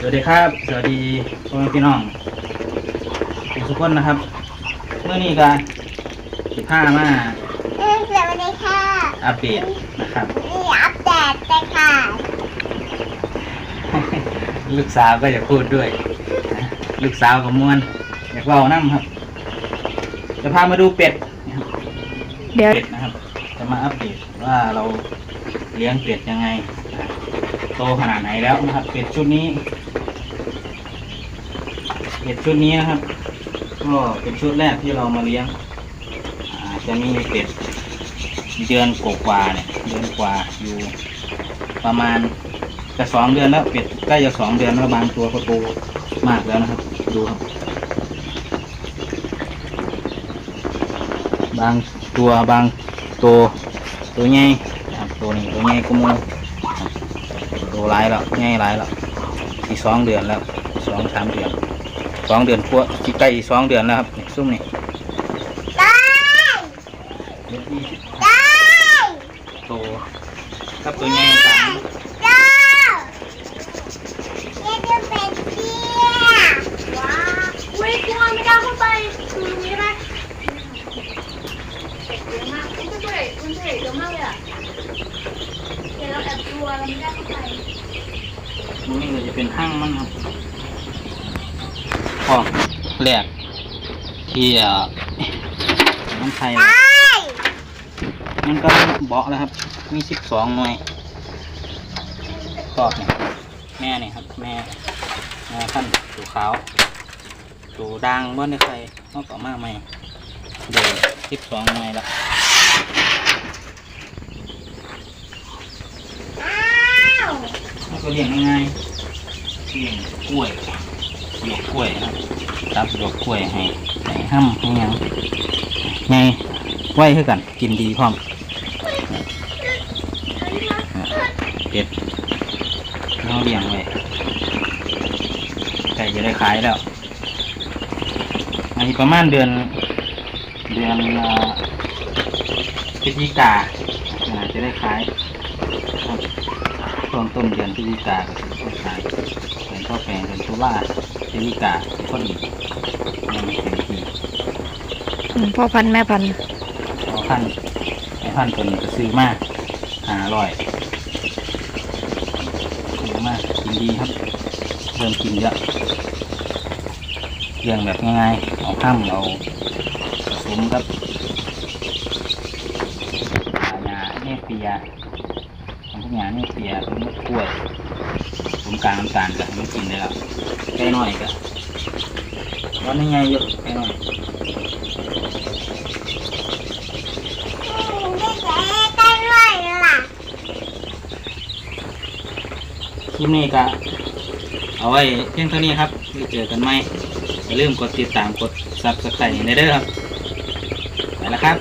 สวัสดีครับสวัสดีพ่อแม่พี่น้องทุกคนนะครับเมื่อนี้ก็สิบห้ามาเออสวัสดีค่ะอัปเดตนะครับนี่อัปเดตเลยค่ะลูกสาวก็จะพูดด้วยนะลูกสาวกับมวนอยากเล่านั่ครับ จะพามาดูเป็ดนะครับเดี๋ยวเป็ดนะครับ จะมาอัปเดตว่าเราเลี้ยงเป็ดยังไงนะ โตขนาดไหนแล้วนะครับเป็ดชุดนี้เป็ดชุดนี้นะครับก็เป็นชุดแรกที่เรามาเลี้ยงจะมีเป็ดเดือนกว่าเนี่ยเดือนกว่าอยู่ประมาณจะสองเดือนแล้วเป็ดใกล้จะสองเดือนแล้วบางตัวก็โตมากแล้วนะครับ ดูครับ บางตัวบางตัวตัวใหญ่นะครับตัวนี้ตัวใหญ่กุมู ตัวร้ายแล้วใหญ่ร้ายแล้วอีกสองเดือนแล้วสองสามเดือนสองเดือนพวกที่ใกล้อีกสองเดือนแล้วครับนี่ซุ่มนี่ได้เดือนที่ได้โตครับตัวใหญ่สาม ได้นี่จะเป็นเตี้ยว้าว อุ้ยกลัวไม่กล้าเข้าไปคือตรงนี้ไหมเด็กเยอะ มันจะเด็กมันเด็กเยอะมากเลยอะเดี๋ยวเราแอบกลัวเราไม่ได้เข้าไปนี้ก็จะเป็นห้างมันครับพอแรกที่น้องไทยมันก็เบาะแล้วครับ มีสิบสองหน่วยกรอบเนี่ยแม่เนี่ยครับ แม่แม่ขั้นตัวขาวตัวด่างบ้านในใครเขากมาใหม่เดี๋ยวสิบสองหน่วยละอ้ว มันก็เลี้ยงง่ายๆเลี้ยงกล้วยหยกกล้วยครับตับหยกกล้วยให้ให้ห้ำให้ยังไงไว้คือกัน กินดีพร้อมเป็ดเราเลี้ยงไว้ใกล้จะได้ขายแล้วอันนี้ประมาณเดือน เดือนอ พฤศจิกาอ่าจะได้ขายครับต้นต้นเดือนพฤศจิกาก็จะได้ขายเดือนข้าวแปลงเดือนตุลาพฤศจิกาก็ดียังไม่เต็มที่อืมพ่อพันธุ์แม่พันธุ์พอพันไอ้พันตัวนี้ก็ซื้อมาหาอร่อยซื้อมากินดีครับเริ่มกินเยอะเลี้ยงแบบง่ายๆเอาข้ามเอาผสมกับยา เนี่ยเปียทำพวกยาเนี่ยเปียเป็นมะกล้วยผมกลางน้ำตาลก็ให้มันกินได้แล้วแค่น้อยก็วันนี้ไงเยอะแค่น้อยไม่แก่ได้ด้วยล่ะคลิปนี้ก็เอาไว้เพียงเท่านี้ครับไว้เจอกันใหม่อย่าลืมกดติดตามกดซับสไครต์ในเด้อครับไปแล้วครับ